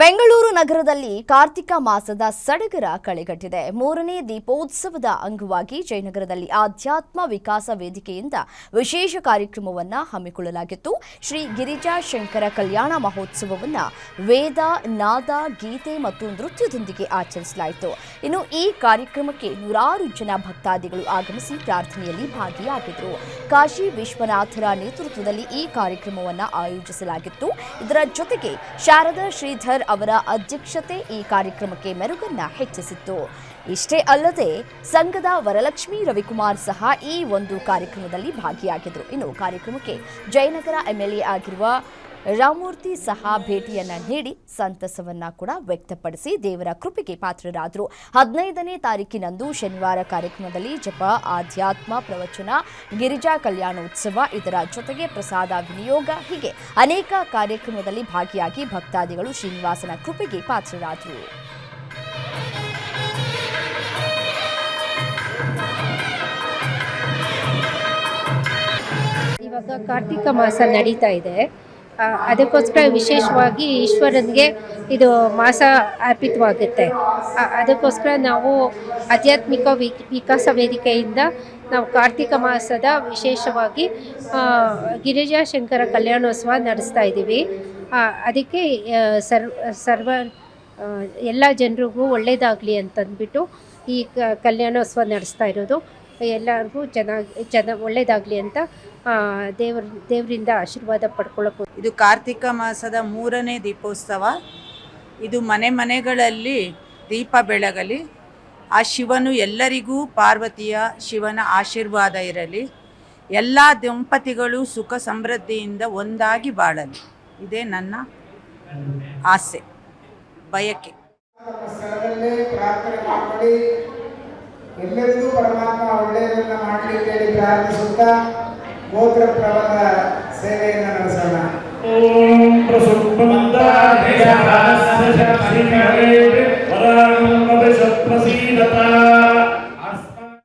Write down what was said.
ಬೆಂಗಳೂರು ನಗರದಲ್ಲಿ ಕಾರ್ತಿಕ ಮಾಸದ ಸಡಗರ ಕಳೆಗಟ್ಟಿದೆ. ಮೂರನೇ ದೀಪೋತ್ಸವದ ಅಂಗವಾಗಿ ಜಯನಗರದಲ್ಲಿ ಆಧ್ಯಾತ್ಮ ವಿಕಾಸ ವೇದಿಕೆಯಿಂದ ವಿಶೇಷ ಕಾರ್ಯಕ್ರಮವನ್ನು ಹಮ್ಮಿಕೊಳ್ಳಲಾಗಿತ್ತು. ಶ್ರೀ ಗಿರಿಜಾ ಶಂಕರ ಕಲ್ಯಾಣ ಮಹೋತ್ಸವವನ್ನು ವೇದ, ನಾದ, ಗೀತೆ ಮತ್ತು ನೃತ್ಯದೊಂದಿಗೆ ಆಚರಿಸಲಾಯಿತು. ಇನ್ನು ಈ ಕಾರ್ಯಕ್ರಮಕ್ಕೆ ನೂರಾರು ಜನ ಭಕ್ತಾದಿಗಳು ಆಗಮಿಸಿ ಪ್ರಾರ್ಥನೆಯಲ್ಲಿ ಭಾಗಿಯಾಗಿದ್ದರು. ಕಾಶಿ ವಿಶ್ವನಾಥರ ನೇತೃತ್ವದಲ್ಲಿ ಈ ಕಾರ್ಯಕ್ರಮವನ್ನು ಆಯೋಜಿಸಲಾಗಿತ್ತು. ಇದರ ಜೊತೆಗೆ ಶಾರದಾ ಶ್ರೀಧರ್ ಅವರ ಅಧ್ಯಕ್ಷತೆ ಈ ಕಾರ್ಯಕ್ರಮಕ್ಕೆ ಮೆರುಗನ್ನ ಹೆಚ್ಚಿಸಿತ್ತು. ಇಷ್ಟೇ ಅಲ್ಲದೆ, ಸಂಘದ ವರಲಕ್ಷ್ಮಿ ರವಿಕುಮಾರ್ ಸಹ ಈ ಒಂದು ಕಾರ್ಯಕ್ರಮದಲ್ಲಿ ಭಾಗಿಯಾಗಿದ್ದರು. ಇನ್ನು ಕಾರ್ಯಕ್ರಮಕ್ಕೆ ಜಯನಗರ ಎಂಎಲ್ಎ ಆಗಿರುವ ರಾಮೂರ್ತಿ ಸಹ ಭೇಟಿಯನ್ನ ನೀಡಿ ಸಂತಸವನ್ನ ಕೂಡ ವ್ಯಕ್ತಪಡಿಸಿ ದೇವರ ಕೃಪೆಗೆ ಪಾತ್ರರಾದರು. ಹದಿನೈದನೇ ತಾರೀಕಿನಂದು ಶನಿವಾರ ಕಾರ್ಯಕ್ರಮದಲ್ಲಿ ಜಪ, ಆಧ್ಯಾತ್ಮ, ಪ್ರವಚನ, ಗಿರಿಜಾ ಕಲ್ಯಾಣೋತ್ಸವ ಇದರ ಜೊತೆಗೆ ಪ್ರಸಾದ, ವಿನಿಯೋಗ ಹೀಗೆ ಅನೇಕ ಕಾರ್ಯಕ್ರಮದಲ್ಲಿ ಭಾಗಿಯಾಗಿ ಭಕ್ತಾದಿಗಳು ಶ್ರೀನಿವಾಸನ ಕೃಪೆಗೆ ಪಾತ್ರರಾದರು. ಇವಾಗ ಕಾರ್ತಿಕ ಮಾಸ ನಡೀತಾ ಇದೆ. ಅದಕ್ಕೋಸ್ಕರ ವಿಶೇಷವಾಗಿ ಈಶ್ವರನಿಗೆ ಇದು ಮಾಸ ಅರ್ಪಿತವಾಗುತ್ತೆ. ಅದಕ್ಕೋಸ್ಕರ ನಾವು ಆಧ್ಯಾತ್ಮಿಕ ವಿಕಾಸ ವೇದಿಕೆಯಿಂದ ನಾವು ಕಾರ್ತಿಕ ಮಾಸದ ವಿಶೇಷವಾಗಿ ಗಿರಿಜಾ ಶಂಕರ ಕಲ್ಯಾಣೋತ್ಸವ ನಡೆಸ್ತಾ ಇದ್ದೀವಿ. ಅದಕ್ಕೆ ಸರ್ವ ಸರ್ವ ಎಲ್ಲ ಜನರಿಗೂ ಒಳ್ಳೆಯದಾಗಲಿ ಅಂತಂದ್ಬಿಟ್ಟು ಈ ಕಲ್ಯಾಣೋತ್ಸವ ನಡೆಸ್ತಾ ಇರೋದು. ಎಲ್ಲರಿಗೂ ಚೆನ್ನಾಗಿ ಚೆನ್ನ ಒಳ್ಳೆಯದಾಗಲಿ ಅಂತ ದೇವ್ರ ದೇವರಿಂದ ಆಶೀರ್ವಾದ ಪಡ್ಕೊಳ್ಳೋಕೆ ಇದು ಕಾರ್ತಿಕ ಮಾಸದ ಮೂರನೇ ದೀಪೋತ್ಸವ. ಇದು ಮನೆ ಮನೆಗಳಲ್ಲಿ ದೀಪ ಬೆಳಗಲಿ. ಆ ಶಿವನು ಎಲ್ಲರಿಗೂ ಪಾರ್ವತಿಯ ಶಿವನ ಆಶೀರ್ವಾದ ಇರಲಿ. ಎಲ್ಲ ದಂಪತಿಗಳು ಸುಖ ಸಮೃದ್ಧಿಯಿಂದ ಒಂದಾಗಿ ಬಾಳಲಿ. ಇದೇ ನನ್ನ ಆಸೆ. ಬಯಕೆ. ಎಲ್ಲರಿಗೂ ಪರಮಾತ್ಮ ಒಳ್ಳೆಯದನ್ನು ಮಾಡಲಿಕ್ಕೆ ಹೇಳಿ ಪ್ರಾರ್ಥಿಸುತ್ತಾ ಗೋತ್ರ ಪ್ರಬಂಧ ಸೇವೆಯನ್ನು ನಡೆಸೋಣ ಓಂ ಪ್ರಸುಪ್ತ